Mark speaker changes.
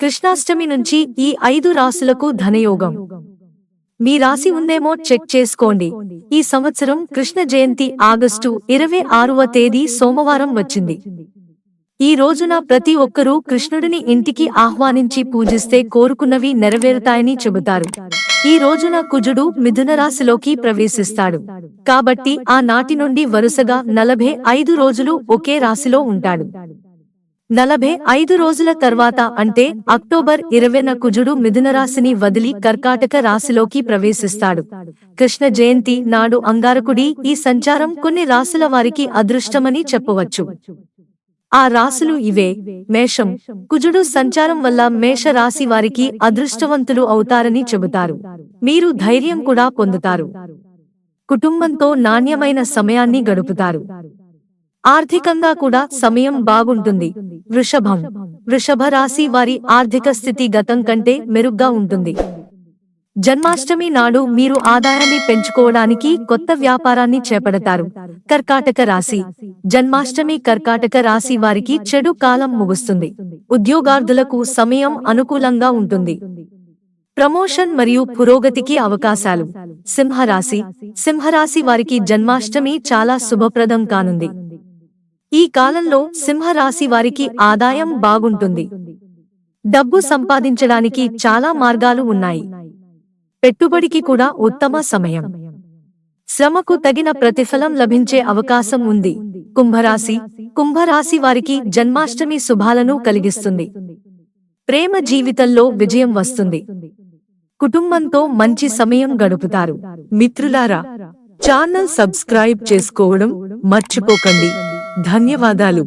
Speaker 1: కృష్ణాష్టమి నుంచి ఈ ఐదు రాశులకు ధనయోగం. మీ రాశి ఉందేమో చెక్ చేసుకోండి. ఈ సంవత్సరం కృష్ణ జయంతి ఆగస్టు ఇరవై ఆరవ తేదీ సోమవారం వచ్చింది. ఈ రోజున ప్రతి ఒక్కరూ కృష్ణుడిని ఇంటికి ఆహ్వానించి పూజిస్తే కోరుకున్నవి నెరవేరుతాయని చెబుతారు. ఈ రోజున కుజుడు మిథున రాశిలోకి ప్రవేశిస్తాడు. కాబట్టి ఆ నాటి నుండి వరుసగా నలభై ఐదు రోజులు ఒకే రాశిలో ఉంటాడు. నలభై ఐదు రోజుల తర్వాత అంటే అక్టోబర్ ఇరవైన కుజుడు మిథునరాశిని వదిలి కర్కాటక రాశిలోకి ప్రవేశిస్తాడు. కృష్ణ జయంతి నాడు అంగారకుడి ఈ సంచారం కొన్ని రాశుల వారికి అదృష్టమని చెప్పవచ్చు. ఆ రాశులు ఇవే. మేషం. కుజుడు సంచారం వల్ల మేష రాశి వారికి అదృష్టవంతులు అవుతారని చెబుతారు. మీరు ధైర్యం కూడా పొందుతారు. కుటుంబంతో నాణ్యమైన సమయాన్ని గడుపుతారు. ఆర్థికంగా కూడా సమయం బాగుంటుంది. వృషభం. వృషభ రాశి వారి ఆర్థిక స్థితి గతం కంటే మెరుగ్గా ఉంటుంది. జన్మాష్టమి నాడు మీరు ఆదాయాన్ని పెంచుకోవడానికి కొత్త వ్యాపారాన్ని చేపడతారు. కర్కాటక రాశి. జన్మాష్టమి కర్కాటక రాశి వారికి చెడు కాలం ముగుస్తుంది. ఉద్యోగార్థులకు సమయం అనుకూలంగా ఉంటుంది. ప్రమోషన్ మరియు పురోగతికి అవకాశాలు. సింహరాశి. సింహరాశి వారికి జన్మాష్టమి చాలా శుభప్రదం కానుంది. ఈ కాలంలో సింహరాశి వారికి ఆదాయం బాగుంటుంది. డబ్బు సంపాదించడానికి చాలా మార్గాలు ఉన్నాయి. పెట్టుబడికి కూడా ఉత్తమ సమయం. శ్రమకు తగిన ప్రతిఫలం లభించే అవకాశం ఉంది. కుంభరాశి కుంభరాశి వారికి జన్మాష్టమి శుభాలను కలిగిస్తుంది. ప్రేమ జీవితంలో విజయం వస్తుంది. కుటుంబంతో మంచి సమయం గడుపుతారు. మిత్రులారా ఛానల్ సబ్స్క్రైబ్ చేసుకోవడం మర్చిపోకండి. ధన్యవాదాలు